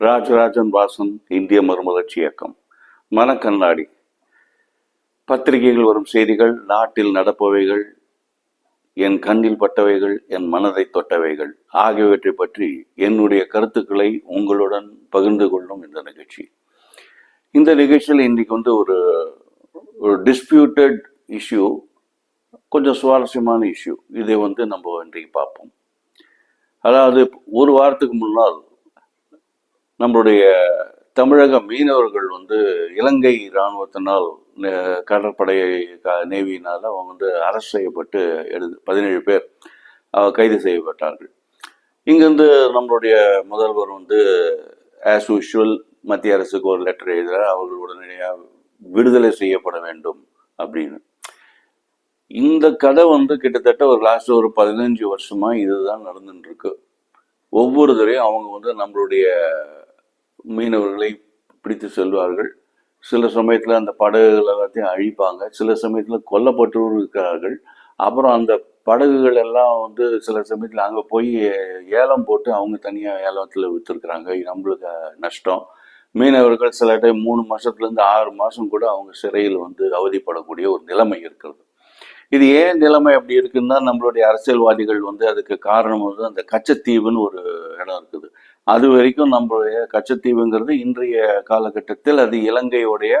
ராஜராஜன் வாசன் இந்திய மறுமலர்ச்சி இயக்கம். மனக்கண்ணாடி. பத்திரிகைகள் வரும் செய்திகள் நாட்டில் நடப்பவைகள் என் கண்ணில் பட்டவைகள் என் மனதை தொட்டவைகள் ஆகியவற்றை பற்றி என்னுடைய கருத்துக்களை உங்களுடன் பகிர்ந்து கொள்ளும் இந்த நிகழ்ச்சி. இந்த நிகழ்ச்சியில் இன்றைக்கு வந்து ஒரு ஒரு டிஸ்பியூட்டட் இஷ்யூ கொஞ்சம் சுவாரஸ்யமான இஷ்யூ இதை வந்து நம்ம இன்றைக்கு பார்ப்போம். அதாவது ஒரு வாரத்துக்கு முன்னால் நம்மளுடைய தமிழக மீனவர்கள் வந்து இலங்கை இராணுவத்தினால் கடற்படை க- நேவியினால் அவங்க வந்து அரசு செய்யப்பட்டு எழுது பதினேழு பேர் கைது செய்யப்பட்டார்கள். இங்கேருந்து நம்மளுடைய முதல்வர் வந்து ஆஸ் யூஷுவல் மத்திய அரசுக்கு ஒரு லெட்டர் எழுதுகிறார் அவர்கள் உடனடியாக விடுதலை செய்யப்பட வேண்டும் அப்படின்னு. இந்த கதை வந்து கிட்டத்தட்ட ஒரு லாஸ்ட் ஒரு பதினஞ்சு வருஷமா இதுதான் நடந்துட்டு இருக்கு ஒவ்வொரு தரையும் அவங்க வந்து நம்மளுடைய மீனவர்களை பிடித்து செல்வார்கள். சில சமயத்தில் அந்த படகுகள் எல்லாத்தையும் அழிப்பாங்க. சில சமயத்தில் கொல்லப்பட்டவரும் இருக்கிறார்கள். அப்புறம் அந்த படகுகள் எல்லாம் வந்து சில சமயத்தில் அங்கே போய் ஏலம் போட்டு அவங்க தனியாக ஏலத்தில் விற்றுருக்குறாங்க நம்மளுக்கு நஷ்டம். மீனவர்கள் சில டைம் மூணு மாதத்துலேருந்து ஆறு மாதம் கூட அவங்க சிறையில் வந்து அவதிப்படக்கூடிய ஒரு நிலைமை இருக்கிறது. இது ஏன் நிலைமை அப்படி இருக்குன்னா நம்மளுடைய அரசியல்வாதிகள் வந்து அதுக்கு காரணம் வந்து அந்த கச்சத்தீவுன்னு ஒரு இடம் இருக்குது. அது வரைக்கும் நம்மளுடைய கச்சத்தீவுங்கிறது இன்றைய காலகட்டத்தில் அது இலங்கையுடைய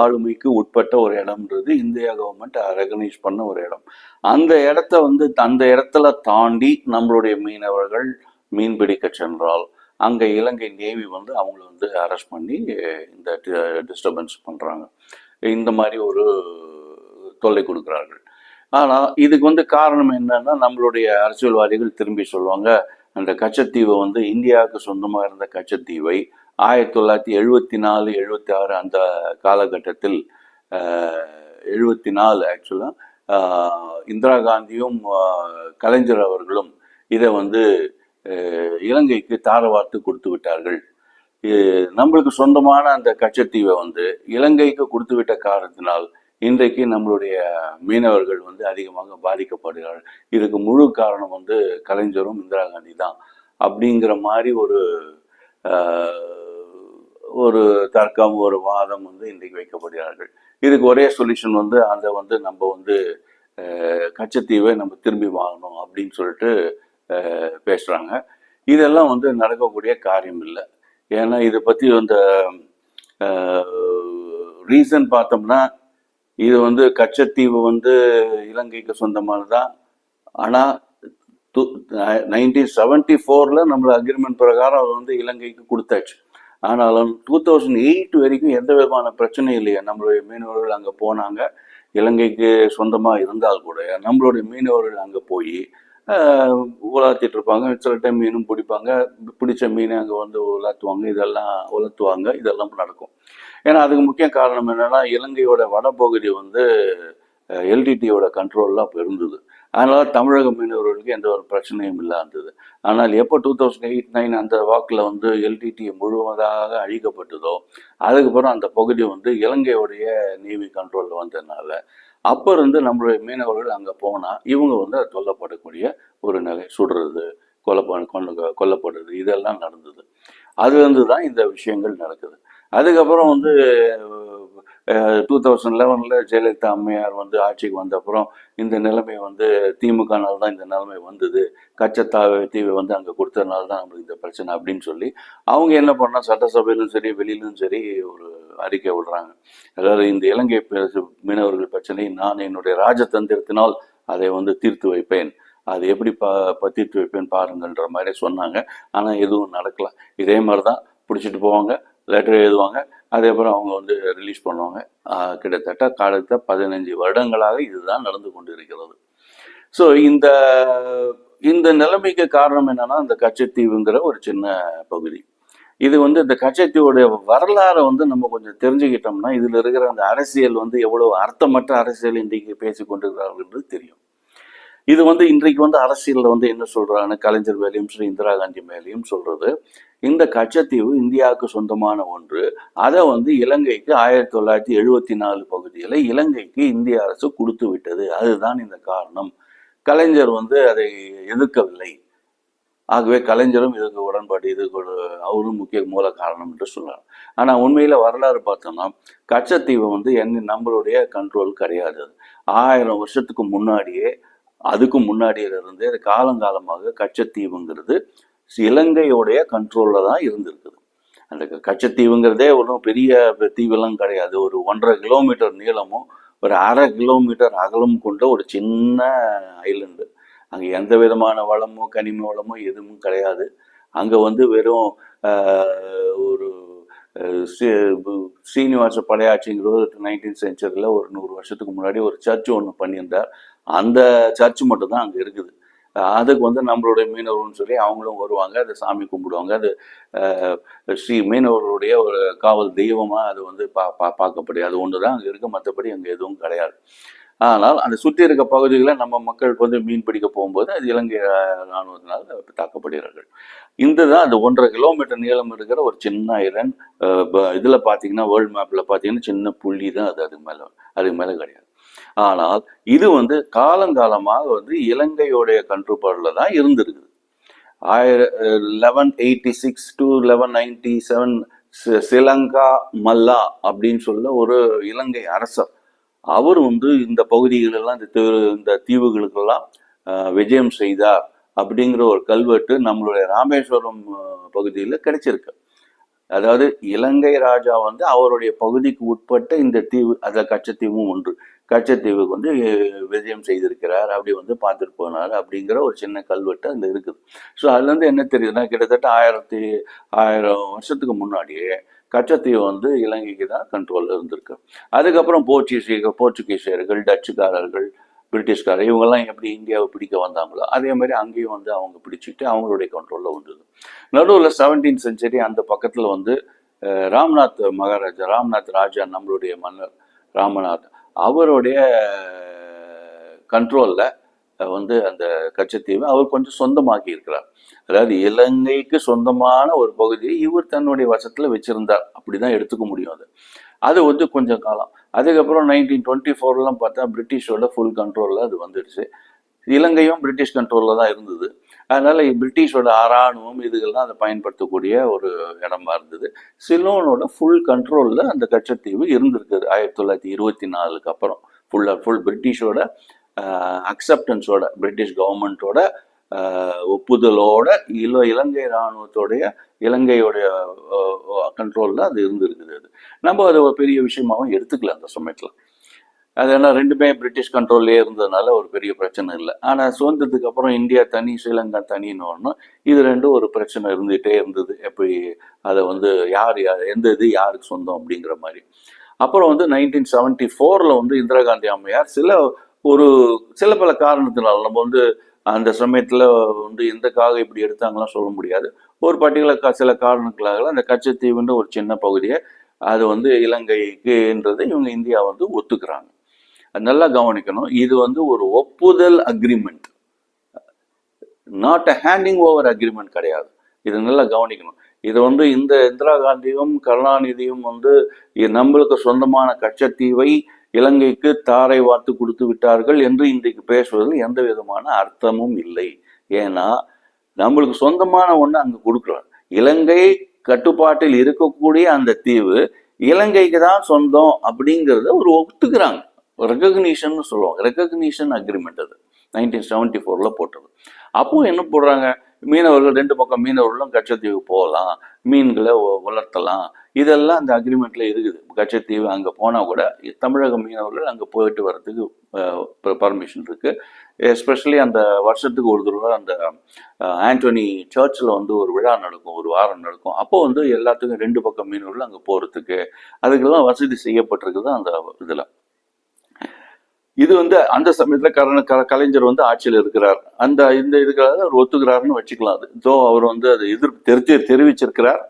ஆளுமைக்கு உட்பட்ட ஒரு இடம்ன்றது இந்தியா கவர்மெண்ட் ரெகனைஸ் பண்ண ஒரு இடம். அந்த இடத்த வந்து அந்த இடத்துல தாண்டி நம்மளுடைய மீனவர்கள் மீன் பிடிக்க சென்றால் அங்கே இலங்கை நேவி வந்து அவங்கள வந்து அரெஸ்ட் பண்ணி இந்த டிஸ்டர்பன்ஸ் பண்ணுறாங்க இந்த மாதிரி ஒரு தொல்லை கொடுக்குறார்கள். ஆனால் இதுக்கு வந்து காரணம் என்னன்னா நம்மளுடைய அரசியல்வாதிகள் திரும்பி சொல்லுவாங்க அந்த கச்சத்தீவை வந்து இந்தியாவுக்கு சொந்தமாக இருந்த கச்சத்தீவை ஆயிரத்தி தொள்ளாயிரத்தி எழுபத்தி நாலு எழுபத்தி ஆறு அந்த காலகட்டத்தில் எழுபத்தி நாலு ஆக்சுவலாக இந்திரா காந்தியும் கலைஞர் அவர்களும் இதை வந்து இலங்கைக்கு தாரவார்த்து கொடுத்து விட்டார்கள். இது நம்மளுக்கு சொந்தமான அந்த கச்சத்தீவை வந்து இலங்கைக்கு கொடுத்து விட்ட காரணத்தினால் இன்றைக்கு நம்மளுடைய மீனவர்கள் வந்து அதிகமாக பாதிக்கப்படுகிறார்கள். இதுக்கு முழு காரணம் வந்து கலைஞரும் இந்திரா காந்தி தான் அப்படிங்கிற மாதிரி ஒரு ஒரு தர்க்கம் ஒரு வாதம் வந்து இன்றைக்கு வைக்கப்படுகிறார்கள். இதுக்கு ஒரே சொல்யூஷன் வந்து அதை வந்து நம்ம வந்து கச்சத்தீவை நம்ம திரும்பி வாங்கணும் அப்படின்னு சொல்லிட்டு பேசுகிறாங்க இதெல்லாம் வந்து நடக்கக்கூடிய காரியம் இல்லை. ஏன்னா இதை பற்றி அந்த ரீசன் பார்த்தோம்னா இது வந்து கச்சத்தீவு வந்து இலங்கைக்கு சொந்தமானதான் ஆனால் டூ நைன்டீன் செவன்டி ஃபோரில் நம்மள அக்ரிமெண்ட் பிரகாரம் அது வந்து இலங்கைக்கு கொடுத்தாச்சு. ஆனாலும் டூ தௌசண்ட் எயிட் வரைக்கும் எந்த விதமான பிரச்சனையும் இல்லையா. நம்மளுடைய மீனவர்கள் அங்கே போனாங்க. இலங்கைக்கு சொந்தமாக இருந்தால் கூட நம்மளுடைய மீனவர்கள் அங்கே போய் உலாத்திட்டு இருப்பாங்க. சில டைம் மீனும் பிடிப்பாங்க. பிடிச்ச மீனை அங்கே வந்து உலாத்துவாங்க. இதெல்லாம் உலர்த்துவாங்க இதெல்லாம் நடக்கும். ஏன்னா அதுக்கு முக்கிய காரணம் என்னென்னா இலங்கையோட வடபகுதி வந்து எல்டிடியோட கண்ட்ரோலில் அப்போ இருந்தது. அதனால தமிழக மீனவர்களுக்கு எந்த ஒரு பிரச்சனையும் இல்லாந்தது இருந்தது ஆனால் எப்போ டூ தௌசண்ட் எயிட் நைன் அந்த வாக்கில் வந்து எல்டிடி முழுவதாக அழிக்கப்பட்டதோ அதுக்கப்புறம் அந்த பகுதி வந்து இலங்கையுடைய நேவி கண்ட்ரோலில் வந்ததுனால அப்போ இருந்து நம்மளுடைய மீனவர்கள் அங்கே போனால் இவங்க வந்து அது தொல்லப்படக்கூடிய ஒரு நிலை சுடுறது கொலை கொண்டு கொல்லப்படுறது இதெல்லாம் நடந்தது. அதுலேருந்து தான் இந்த விஷயங்கள் நடக்குது. அதுக்கப்புறம் வந்து டூ தௌசண்ட் லெவனில் ஜெயலலிதா அம்மையார் வந்து ஆட்சிக்கு வந்த அப்புறம் இந்த நிலைமை வந்து திமுகனால தான் இந்த நிலைமை வந்தது. கச்சத்தா தீவை வந்து அங்கே கொடுத்ததுனால தான் நம்மளுக்கு இந்த பிரச்சனை அப்படின்னு சொல்லி அவங்க என்ன பண்ணால் சட்டசபையிலும் சரி வெளியிலும் சரி ஒரு அறிக்கை விடுறாங்க. அதாவது இந்த இலங்கை மீனவர்கள் பிரச்சனை நான் என்னுடைய ராஜதந்திரத்தினால் அதை வந்து தீர்த்து வைப்பேன். அது எப்படி ப தீர்த்து வைப்பேன் பாருங்கன்ற மாதிரி சொன்னாங்க. ஆனால் எதுவும் நடக்கலாம் இதே மாதிரி தான் பிடிச்சிட்டு போவாங்க லெட்டர் எழுதுவாங்க அதேபோல் அவங்க வந்து ரிலீஸ் பண்ணுவாங்க. கிட்டத்தட்ட காலத்த பதினஞ்சு வருடங்களாக இதுதான் நடந்து கொண்டு இருக்கிறது ஸோ இந்த இந்த நிலைமைக்கு காரணம் என்னன்னா இந்த கச்சத்தீவுங்கிற ஒரு சின்ன பகுதி. இது வந்து இந்த கச்சத்தீவுடைய வரலாறை வந்து நம்ம கொஞ்சம் தெரிஞ்சுக்கிட்டோம்னா இதில் இருக்கிற அந்த அரசியல் வந்து எவ்வளவு அர்த்தமற்ற அரசியல் இன்றைக்கு பேசி கொண்டிருக்கிறார்கள் தெரியும். இது வந்து இன்றைக்கு வந்து அரசியலில் வந்து என்ன சொல்கிறான்னு கலைஞர் மேலேயும் ஸ்ரீ இந்திரா காந்தி மேலேயும் சொல்கிறது இந்த கச்சத்தீவு இந்தியாவுக்கு சொந்தமான ஒன்று. அதை வந்து இலங்கைக்கு ஆயிரத்தி தொள்ளாயிரத்தி எழுபத்தி நாலு பகுதியில் இலங்கைக்கு இந்திய அரசு கொடுத்து விட்டது. அதுதான் இந்த காரணம். கலைஞர் வந்து அதை எதிர்க்கவில்லை. ஆகவே கலைஞரும் இதுக்கு உடன்பாடு இதுக்கு அவரும் முக்கிய மூல காரணம் என்று சொல்லலாம் ஆனால் உண்மையில் வரலாறு பார்த்தோம்னா கச்சத்தீவு வந்து என்ன நம்மளுடைய கண்ட்ரோல் கிடையாது. ஆயிரம் வருஷத்துக்கு முன்னாடியே அதுக்கு முன்னாடியில இருந்தே அது காலங்காலமாக கச்சத்தீவுங்கிறது இலங்கையோடைய கண்ட்ரோலில் தான் இருந்திருக்குது. அந்த கச்சத்தீவுங்கிறதே ஒன்றும் பெரிய தீவெல்லாம் கிடையாது. ஒரு ஒன்றரை கிலோமீட்டர் நீளமும் ஒரு அரை கிலோமீட்டர் அகலம் கொண்ட ஒரு சின்ன ஐலண்டு அங்கே எந்த விதமான வளமோ கனிம வளமோ எதுவும் கிடையாது. அங்கே வந்து வெறும் ஒரு ஆஹ், ஸ்ரீனிவாச படையாட்சிங்கிறது நைன்டீன் செஞ்சுரியில் ஒரு நூறு வருஷத்துக்கு முன்னாடி ஒரு சர்ச் ஒன்று பண்ணியிருந்தார். அந்த சர்ச் மட்டும்தான் அங்கே இருக்குது. அதுக்கு வந்து நம்மளுடைய மீனவர்கள்னு சொல்லி அவங்களும் வருவாங்க அது சாமி கும்பிடுவாங்க. அது ஸ்ரீ மீனவர்களுடைய ஒரு காவல் தெய்வமாக அது வந்து பா பா பார்க்கப்படுது அது ஒன்று தான் அங்கே இருக்குது மற்றபடி அங்கே எதுவும் கிடையாது. ஆனால் அந்த சுற்றி இருக்க பகுதிகளில் நம்ம மக்கள் வந்து மீன் பிடிக்க போகும்போது அது இலங்கை இராணுவத்தினால் தாக்கப்படுகிறார்கள். இந்த தான் அந்த ஒன்றரை கிலோமீட்டர் நீளம் இருக்கிற ஒரு சின்ன ஐலண்ட் இதில் பார்த்தீங்கன்னா வேர்ல்டு மேப்பில் பார்த்தீங்கன்னா சின்ன புள்ளி தான் அது அதுக்கு மேலே அதுக்கு மேலே கிடையாது. ஆனால் இது வந்து காலங்காலமாக வந்து இலங்கையோடைய கட்டுப்பாடில் தான் இருந்திருக்குது. ஆயிர eleven eighty six to eleven ninety seven Sri Lanka மல்லா அப்படின்னு சொல்ல ஒரு இலங்கை அரசர். அவர் வந்து இந்த பகுதிகளெல்லாம் இந்த தீவு- இந்த தீவுகளுக்கெல்லாம் விஜயம் செய்தார் அப்படிங்கிற ஒரு கல்வெட்டு நம்மளுடைய ராமேஸ்வரம் பகுதியில் கிடைச்சிருக்கு. அதாவது இலங்கை ராஜா வந்து அவருடைய பகுதிக்கு உட்பட்ட இந்த தீவு அதில் கச்சத்தீவும் ஒன்று. கச்சத்தீவுக்கு வந்து விஜயம் செய்திருக்கிறார். அப்படி வந்து பார்த்துட்டு போனார் அப்படிங்கிற ஒரு சின்ன கல்வெட்டு அதில் இருக்குது. ஸோ அதுலேருந்து என்ன தெரியுதுன்னா கிட்டத்தட்ட ஆயிரத்தி ஆயிரம் வருஷத்துக்கு முன்னாடியே கச்சத்தீவு வந்து இலங்கைக்கு தான் கண்ட்ரோலில் இருந்திருக்கு. அதுக்கப்புறம் போர்ச்சுகீசிய போர்ச்சுகீசியர்கள் டச்சுக்காரர்கள் பிரிட்டிஷ்காரர் இவங்கெல்லாம் எப்படி இந்தியாவை பிடிக்க வந்தாங்களோ அதே மாதிரி அங்கேயும் வந்து அவங்க பிடிச்சிட்டு அவங்களுடைய கண்ட்ரோலில் வந்தது. நடுவில் செவன்டீன் செஞ்சுரி அந்த பக்கத்தில் வந்து ராம்நாத் மகாராஜா ராம்நாத் ராஜா நம்மளுடைய மன்னர் ராமநாத் அவருடைய கண்ட்ரோலில் வந்து அந்த கச்சத்தீவை அவர் கொஞ்சம் சொந்தமாக்கி இருக்கிறார். அதாவது இலங்கைக்கு சொந்தமான ஒரு பகுதியை இவர் தன்னுடைய வசத்தில் வச்சிருந்தார். அப்படிதான் எடுத்துக்க முடியும் அது. அது வந்து கொஞ்சம் காலம். அதுக்கப்புறம் நைன்டீன் டுவெண்ட்டி ஃபோர்லாம் பார்த்தா பிரிட்டிஷோட ஃபுல் கண்ட்ரோலில் அது வந்துடுச்சு. இலங்கையும் பிரிட்டிஷ் கண்ட்ரோலில் தான் இருந்தது. அதனால பிரிட்டிஷோட அராணுவம் இதுகள்லாம் அதை பயன்படுத்தக்கூடிய ஒரு இடமா இருந்தது. சிலோனோட ஃபுல் கண்ட்ரோலில் அந்த கச்சத்தீவு இருந்திருக்குது. ஆயிரத்தி தொள்ளாயிரத்தி இருபத்தி நாலுக்கு அப்புறம். ஃபுல்லாக ஃபுல் பிரிட்டிஷோட அக்செப்டன்ஸோட பிரிட்டிஷ் கவர்மெண்ட்டோட ஒப்புதலோட இல இலங்கை இராணுவத்தோடைய இலங்கையோடைய கண்ட்ரோலில் அது இருந்திருக்குது அது. நம்ம அதை ஒரு பெரிய விஷயமாகவும் எடுத்துக்கல அந்த சமயத்தில். அது ஏன்னா ரெண்டுமே பிரிட்டிஷ் கண்ட்ரோல்லே இருந்ததுனால ஒரு பெரிய பிரச்சனை இல்லை. ஆனால் சுதந்திரத்துக்கு அப்புறம் இந்தியா தனி ஸ்ரீலங்கா தனின்னு ஒன்று இது ரெண்டும் ஒரு பிரச்சனை இருந்துகிட்டே இருந்தது. எப்படி அதை வந்து யார் யார் எந்த இது யாருக்கு சொந்தம் அப்படிங்கிற மாதிரி. அப்புறம் வந்து நைன்டீன் செவன்டி ஃபோரில் வந்து இந்திரா காந்தி அம்மையார் சில ஒரு சில பல காரணத்தினால நம்ம வந்து அந்த சமயத்தில் வந்து எந்தக்காக இப்படி எடுத்தாங்களாம் சொல்ல முடியாது. ஒரு பர்டிகுலர் சில காரணங்களாக அந்த கச்சத்தீவுன்ற ஒரு சின்ன பகுதியை அது வந்து இலங்கைக்குன்றது இவங்க இந்தியா வந்து ஒத்துக்கிறாங்க. நல்லா கவனிக்கணும். இது வந்து ஒரு ஒப்புதல் agreement not a handing over agreement கிடையாது. இது நல்லா கவனிக்கணும். இது வந்து இந்த இந்திரா காந்தியும் கருணாநிதியும் வந்து நம்மளுக்கு சொந்தமான கச்சத்தீவை இலங்கைக்கு தாரை வார்த்து கொடுத்து விட்டார்கள் என்று இன்றைக்கு பேசுவதில் எந்த விதமான அர்த்தமும் இல்லை. ஏன்னா நம்மளுக்கு சொந்தமான ஒன்று அங்கே கொடுக்குறோம் இலங்கை கட்டுப்பாட்டில் இருக்கக்கூடிய அந்த தீவு இலங்கைக்கு தான் சொந்தம் அப்படிங்கிறத ஒரு ஒத்துக்கிறாங்க. ரெக்கக்னிஷன் சொல்லுவாங்க. ரெக்கக்னிஷன் அக்ரிமெண்ட் அது. நைன்டீன் செவன்டி ஃபோரில் போட்டது. அப்போ என்ன போடுறாங்க? மீனவர்கள் ரெண்டு பக்கம் மீனவர்களும் கச்சத்தீவு போகலாம். மீன்களை வளர்த்தலாம். இதெல்லாம் அந்த அக்ரிமெண்ட்டில் இருக்குது. கச்சத்தீவு அங்கே போனால் கூட தமிழக மீனவர்கள் அங்கே போயிட்டு வர்றதுக்கு பர்மிஷன் இருக்குது எஸ்பெஷலி அந்த வருஷத்துக்கு ஒரு தடவை அந்த ஆண்டோனி சர்ச்சில் வந்து ஒரு விழா நடக்கும். ஒரு வாரம் நடக்கும். அப்போ வந்து எல்லாத்துக்கும் ரெண்டு பக்கம் மீனவர்கள் அங்கே போகிறதுக்கு அதுக்கெல்லாம் வசதி செய்யப்பட்டிருக்குது அந்த இதில். இது வந்து அந்த சமயத்துல கரண கலைஞர் வந்து ஆட்சியில் இருக்கிறார். அந்த இந்த இதுக்காக அவர் ஒத்துக்கிறாருன்னு வச்சுக்கலாம் அது. ஸோ அவர் வந்து அதை எதிர்ப்பு தெரிஞ்சு தெரிவிச்சிருக்கிறார்.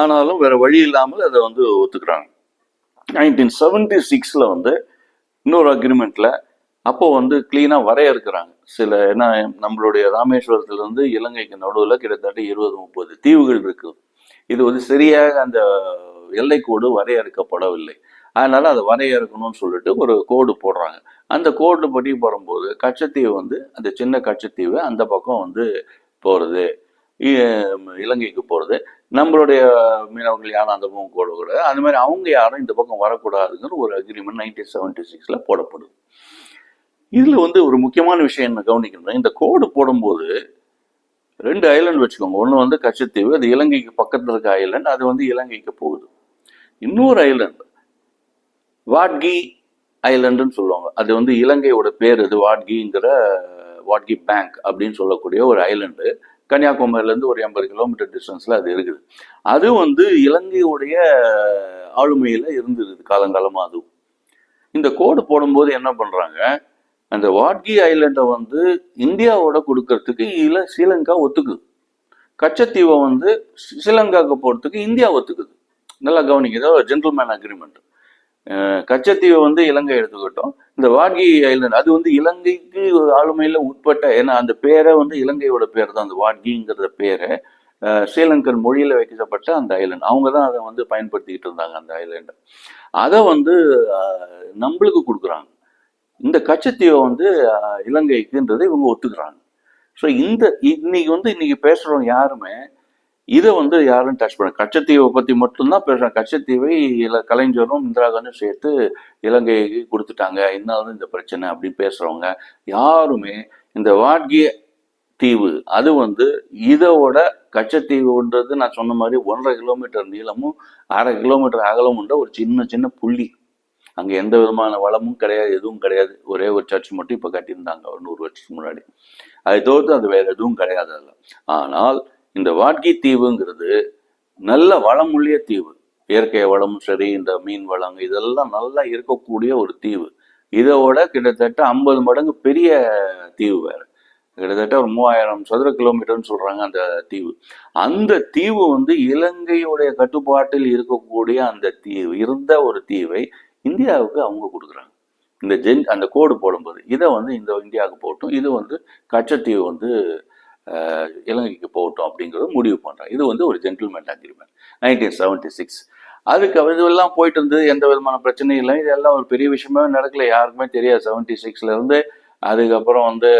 ஆனாலும் வேற வழி இல்லாமல் அதை வந்து ஒத்துக்கிறாங்க. நைன்டீன் செவன்டி சிக்ஸில் வந்து இன்னொரு அக்ரிமெண்ட்ல அப்போ வந்து கிளீனாக வரையறுக்கிறாங்க. சில ஏன்னா நம்மளுடைய ராமேஸ்வரத்துல இருந்து இலங்கைக்கு நடுவில் கிட்டத்தட்ட இருபது முப்பது தீவுகள் இருக்கு. இது வந்து சரியாக அந்த எல்லைக்கோடு வரையறுக்கப்படவில்லை. அதனால் அதை வரையறுக்கணும்னு சொல்லிட்டு ஒரு கோடு போடுறாங்க. அந்த கோடு படி போடும்போது கச்சத்தீவு வந்து அந்த சின்ன கச்சத்தீவு அந்த பக்கம் வந்து போகிறது இ- இலங்கைக்கு போகிறது நம்மளுடைய மீனவர்கள் யாரும் அந்த பக்கம் போடக்கூடாது அது மாதிரி அவங்க யாரும் இந்த பக்கம் வரக்கூடாதுங்கிற ஒரு அக்ரிமெண்ட் நைன்டீன் செவன்டி சிக்ஸில் போடப்படுது. இதில் வந்து ஒரு முக்கியமான விஷயம் என்ன கவனிக்கணும் இந்த கோடு போடும்போது ரெண்டு ஐலண்ட் வச்சுக்கோங்க. ஒன்று வந்து கச்சத்தீவு அது இலங்கைக்கு பக்கத்தில் இருக்க ஐலண்ட் அது வந்து இலங்கைக்கு போகுது. இன்னொரு ஐலண்ட் வாட்கி ஐலண்டுன்னு சொல்லுவாங்க. அது வந்து இலங்கையோட பேர் இது வாட்கிங்கிற வாட்கி பேங்க் அப்படின்னு சொல்லக்கூடிய ஒரு ஐலண்டு கன்னியாகுமரியிலேருந்து ஒரு எண்பது கிலோமீட்டர் டிஸ்டன்ஸில் அது இருக்குது. அது வந்து இலங்கையுடைய ஆளுமையில் இருந்துருது காலங்காலமாக அதுவும் இந்த கோடு போடும்போது என்ன பண்ணுறாங்க அந்த வாட்கி ஐலண்டை வந்து இந்தியாவோட கொடுக்கறதுக்கு இல ஸ்ரீலங்கா ஒத்துக்குது. கச்சத்தீவை வந்து ஸ்ரீலங்காவுக்கு போகிறதுக்கு இந்தியா ஒத்துக்குது. நல்லா கவனிங்க. ஒரு ஜென்டில்மேன் அக்ரிமெண்ட் கச்சத்தீவை வந்து இலங்கை எடுத்துக்கிட்டோம். இந்த வாட்கி ஐலண்ட் அது வந்து இலங்கைக்கு ஒரு ஆளுமையில் உட்பட்ட ஏன்னா அந்த பேரை வந்து இலங்கையோட பேர் தான் அந்த வாட்கிங்கிறத பேரை. ஸ்ரீலங்கன் மொழியில் வைக்கப்பட்ட அந்த ஐலண்ட் அவங்க தான் அதை வந்து பயன்படுத்திக்கிட்டு இருந்தாங்க அந்த ஐலண்டை அதை வந்து நம்மளுக்கு கொடுக்குறாங்க. இந்த கச்சத்தீவை வந்து இலங்கைக்குன்றதை இவங்க ஒத்துக்கிறாங்க. ஸோ இந்த இன்னைக்கு வந்து இன்னைக்கு பேசுகிறவங்க யாருமே இதை வந்து யாரும் டச் பண்ண கச்சத்தீவை பற்றி மட்டும்தான் பேசுகிறாங்க கச்சத்தீவை இல கலைஞரும் இந்திரா காந்தியும் சேர்த்து இலங்கைக்கு கொடுத்துட்டாங்க. இதனால இந்த பிரச்சனை அப்படின்னு பேசுகிறவங்க யாருமே இந்த வாட்கிய தீவு அது வந்து இதோட கச்சத்தீவுன்றது நான் சொன்ன மாதிரி ஒன்றரை கிலோமீட்டர் நீளமும் அரை கிலோமீட்டர் அகலமும் உண்ட ஒரு சின்ன சின்ன புள்ளி. அங்கே எந்த விதமான வளமும் கிடையாது எதுவும் கிடையாது. ஒரே ஒரு சர்ச் மட்டும் இப்போ கட்டியிருந்தாங்க ஒரு நூறு வருஷத்துக்கு முன்னாடி. அதை தவிர்த்து அது வேறு எதுவும் கிடையாது அதில். ஆனால் இந்த வாட்கி தீவுங்கிறது நல்ல வளமுள்ள தீவு. இயற்கை வளமும் சரி இந்த மீன் வளம் இதெல்லாம் நல்லா இருக்கக்கூடிய ஒரு தீவு. இதோட கிட்டத்தட்ட ஐம்பது மடங்கு பெரிய தீவு வேறு. கிட்டத்தட்ட ஒரு மூவாயிரம் சதுர கிலோமீட்டர்னு சொல்கிறாங்க அந்த தீவு. அந்த தீவு வந்து இலங்கையுடைய கட்டுப்பாட்டில் இருக்கக்கூடிய அந்த தீவு இருந்த ஒரு தீவை இந்தியாவுக்கு அவங்க கொடுக்குறாங்க. இந்த ஜென் அந்த கோடு போடும்போது இதை வந்து இந்த இந்தியாவுக்கு போட்டும் இது வந்து கச்சத்தீவு வந்து இலங்கைக்கு போகட்டும் அப்படிங்கிறது முடிவு பண்ணுறாங்க இது வந்து ஒரு gentleman agreement nineteen seventy six அதுக்கு இதெல்லாம் போயிட்டு இருந்தது எந்த விதமான பிரச்சனையும் இல்லை. இதெல்லாம் ஒரு பெரிய விஷயமே நடக்கல யாருக்குமே தெரியாது. செவன்டி சிக்ஸ்லேருந்து அதுக்கப்புறம் வந்து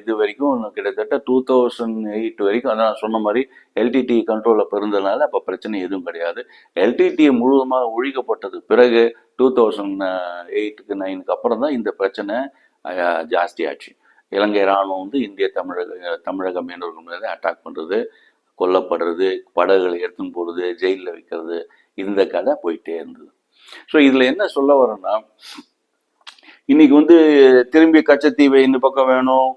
இது வரைக்கும் கிட்டத்தட்ட டூ தௌசண்ட் எயிட் வரைக்கும் அதான் நான் சொன்ன மாதிரி எல்டிடி கண்ட்ரோலில் பிறந்ததுனால அப்போ பிரச்சனை எதுவும் கிடையாது. எல்டிடி முழுவதுமாக ஒழிக்கப்பட்டது பிறகு டூ தௌசண்ட் எயிட்டுக்கு நைனுக்கு அப்புறம் தான் இந்த பிரச்சனை ஜாஸ்தியாச்சு. இலங்கை ராணுவம் வந்து இந்திய தமிழக தமிழக மீனவர்கள் மீது அட்டாக் பண்ணுறது கொல்லப்படுறது படகுகளை எடுத்துன்னு போகிறது ஜெயிலில் வைக்கிறது இந்த கதை போயிட்டே இருந்தது. ஸோ இதில் என்ன சொல்ல வரேன்னா இன்னைக்கு வந்து திரும்பி கச்சத்தீவை இந்த பக்கம் வேணும்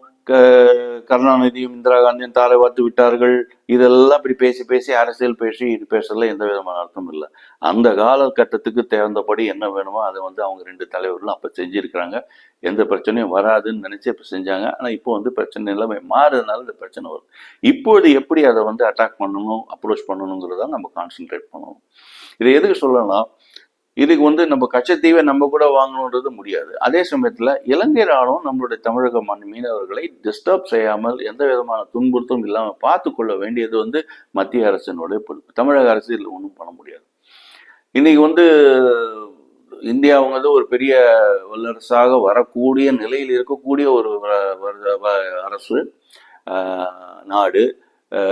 கருணாநிதியும் இந்திரா காந்தியும் தாரை பார்த்து விட்டார்கள். இதெல்லாம் இப்படி பேசி பேசி அரசியல் பேசி இது பேசுறதுல எந்த விதமான அர்த்தம் இல்லை. அந்த காலகட்டத்துக்கு தகுந்தபடி என்ன வேணுமோ அதை வந்து அவங்க ரெண்டு தலைவர்களும் அப்போ செஞ்சுருக்கிறாங்க. எந்த பிரச்சனையும் வராதுன்னு நினைச்சு இப்போ செஞ்சாங்க. ஆனால் இப்போ வந்து பிரச்சனை எல்லாமே மாறுறதுனால இந்த பிரச்சனை வரும் இப்போது எப்படி அதை வந்து அட்டாக் பண்ணணும் அப்ரோச் பண்ணணுங்கிறத நம்ம கான்சென்ட்ரேட் பண்ணணும். இதை எதுக்கு சொல்லலாம்? இதுக்கு வந்து நம்ம கச்சத்தீவை நம்ம கூட வாங்கணுன்றது முடியாது. அதே சமயத்தில் இலங்கை ராணுவம் நம்மளுடைய தமிழக மண் மீனவர்களை டிஸ்டர்ப் செய்யாமல் எந்த விதமான துன்புறுத்தலும் இல்லாமல் பார்த்து கொள்ள வேண்டியது வந்து மத்திய அரசினுடைய பொறுப்பு. தமிழக அரசு இதில் ஒன்றும் பண்ண முடியாது. இன்னைக்கு வந்து இந்தியாவுங்கிறது ஒரு பெரிய வல்லரசாக வரக்கூடிய நிலையில் இருக்கக்கூடிய ஒரு வ- வ- அரசு நாடு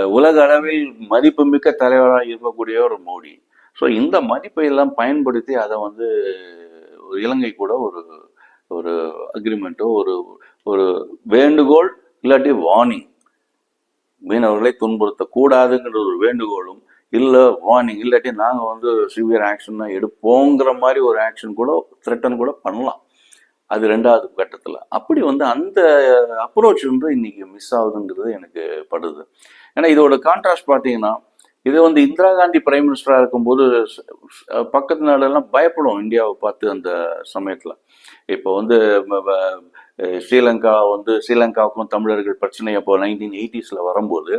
உலக அளவில் மதிப்புமிக்க தலைவராக இருக்கக்கூடிய ஒரு மோடி. ஸோ இந்த மதிப்பை எல்லாம் பயன்படுத்தி அதை வந்து ஒரு இலங்கை கூட ஒரு ஒரு அக்ரிமெண்ட்டோ ஒரு ஒரு வேண்டுகோள் இல்லாட்டி வார்னிங் மீனவர்களை துன்புறுத்தக்கூடாதுங்கிற ஒரு வேண்டுகோளும் இல்லை வார்னிங் இல்லாட்டி நாங்கள் வந்து சிவியர் ஆக்ஷன் தான் எடுப்போங்கிற மாதிரி ஒரு ஆக்ஷன் கூட த்ரெட்டன் கூட பண்ணலாம். அது ரெண்டாவது கட்டத்தில். அப்படி வந்து அந்த அப்ரோச் வந்து இன்னைக்கு மிஸ் ஆகுதுங்கிறது எனக்கு படுது. ஏன்னா இதோட கான்ட்ராஸ்ட் பார்த்தீங்கன்னா இது வந்து இந்திரா காந்தி பிரைம் மினிஸ்டராக இருக்கும்போது பக்கத்து நாடெல்லாம் பயப்படும் இந்தியாவை பார்த்து அந்த சமயத்தில். இப்போ வந்து ஸ்ரீலங்கா வந்து ஸ்ரீலங்காவுக்கும் தமிழர்கள் பிரச்சனை அப்போ நைன்டீன் எயிட்டிஸில் வரும்போது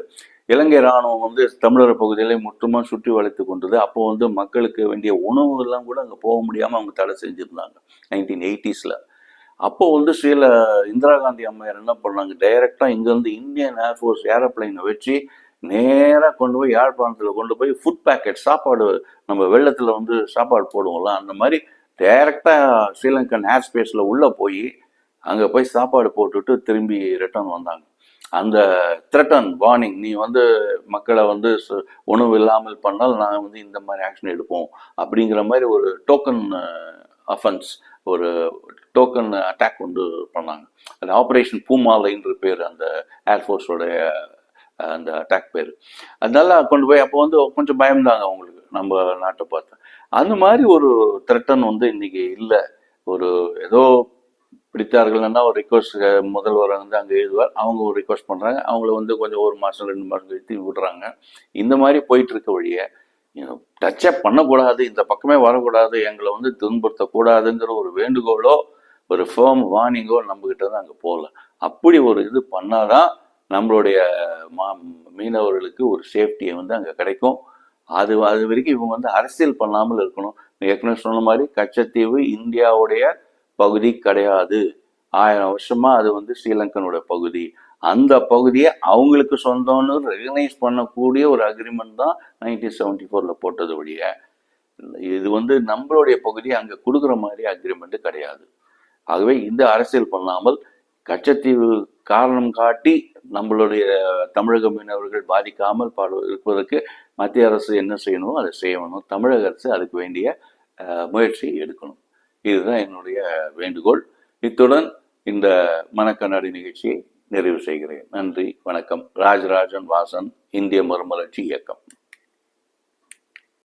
இலங்கை ராணுவம் வந்து தமிழர் பகுதிகளை முற்றுமா சுற்றி வளைத்து கொண்டது. அப்போ வந்து மக்களுக்கு வேண்டிய உணவுகள்லாம் கூட அங்கே போக முடியாமல் அவங்க தடை செஞ்சுருந்தாங்க நைன்டீன் எயிட்டிஸில் அப்போ வந்து ஸ்ரீல இந்திரா காந்தி அம்மையார் என்ன பண்ணாங்க? டைரெக்டாக இங்கேருந்து இந்தியன் ஏர்ஃபோர்ஸ் ஏரோப்ளைனை வச்சு நேராக கொண்டு போய் யாழ்ப்பாணத்தில் கொண்டு போய் ஃபுட் பேக்கெட் சாப்பாடு நம்ம வெள்ளத்தில் வந்து சாப்பாடு போடுவோம்ல அந்த மாதிரி டைரெக்டாக ஸ்ரீலங்கன் ஏர் ஸ்பேஸில் உள்ளே போய் அங்கே போய் சாப்பாடு போட்டுட்டு திரும்பி ரிட்டர்ன் வந்தாங்க. அந்த த்ரெட்டன் வார்னிங் நீ வந்து மக்களை வந்து சு- உணவு இல்லாமல் பண்ணால் நான் வந்து இந்த மாதிரி ஆக்ஷன் எடுப்போம் அப்படிங்கிற மாதிரி ஒரு டோக்கன் அஃபென்ஸ் ஒரு டோக்கன் அட்டாக் வந்து பண்ணாங்க. அது ஆப்ரேஷன் பூமாலைன்ற பேர் அந்த ஏர்ஃபோர்ஸோடைய அந்த அட்டாக் பேர். அதனால கொண்டு போய் அப்போ வந்து கொஞ்சம் பயந்தாங்க அவங்களுக்கு நம்ம நாட்டை பார்த்து. அந்த மாதிரி ஒரு த்ரெட்டன் வந்து இன்னைக்கு இல்லை. ஒரு ஏதோ பிடித்தார்கள்னா ஒரு ரிக்வஸ்ட் முதல்வர் வந்து அங்கே எழுதுவார். அவங்க ஒரு ரிக்வஸ்ட் பண்ணுறாங்க அவங்கள வந்து கொஞ்சம் ஒரு மாதம் ரெண்டு மாதம் கழித்து விடுறாங்க. இந்த மாதிரி போயிட்டு இருக்க டச்சே பண்ணக்கூடாது. இந்த பக்கமே வரக்கூடாது. எங்களை வந்து துன்புறுத்தக்கூடாதுங்கிற ஒரு வேண்டுகோளோ ஒரு ஃபேம் வார்னிங்கோ நம்மக்கிட்ட தான் அங்கே போகல. அப்படி ஒரு இது பண்ணாதான் நம்மளுடைய மா மீனவர்களுக்கு ஒரு சேஃப்டியை வந்து அங்கே கிடைக்கும். அது அது வரைக்கும் இவங்க வந்து அரசியல் பண்ணாமல் இருக்கணும். ஏற்கனவே சொன்ன மாதிரி கச்சத்தீவு இந்தியாவுடைய பகுதி கிடையாது. ஆயிரம் வருஷமா அது வந்து ஸ்ரீலங்கனுடைய பகுதி. அந்த பகுதியை அவங்களுக்கு சொந்தம்னு ரெகனைஸ் பண்ணக்கூடிய ஒரு அக்ரிமெண்ட் தான் நைன்டீன் செவன்டி ஃபோரில் போட்டது ஒழிய இது வந்து நம்மளுடைய பகுதியை அங்கே கொடுக்குற மாதிரி அக்ரிமெண்ட் கிடையாது. ஆகவே இந்த அரசியல் பண்ணாமல் கச்சத்தீவு காரணம் காட்டி நம்மளுடைய தமிழக மீனவர்கள் பாதிக்காமல் பாடு இருப்பதற்கு மத்திய அரசு என்ன செய்யணுமோ அதை செய்யணும். தமிழக அரசு அதுக்கு வேண்டிய அஹ், முயற்சியை எடுக்கணும். இதுதான் என்னுடைய வேண்டுகோள். இத்துடன் இந்த மனக்கண்ணாடி நிகழ்ச்சியை நிறைவு செய்கிறேன். நன்றி வணக்கம். ராஜராஜன் வாசன் இந்திய மறுமலர்ச்சி இயக்கம்.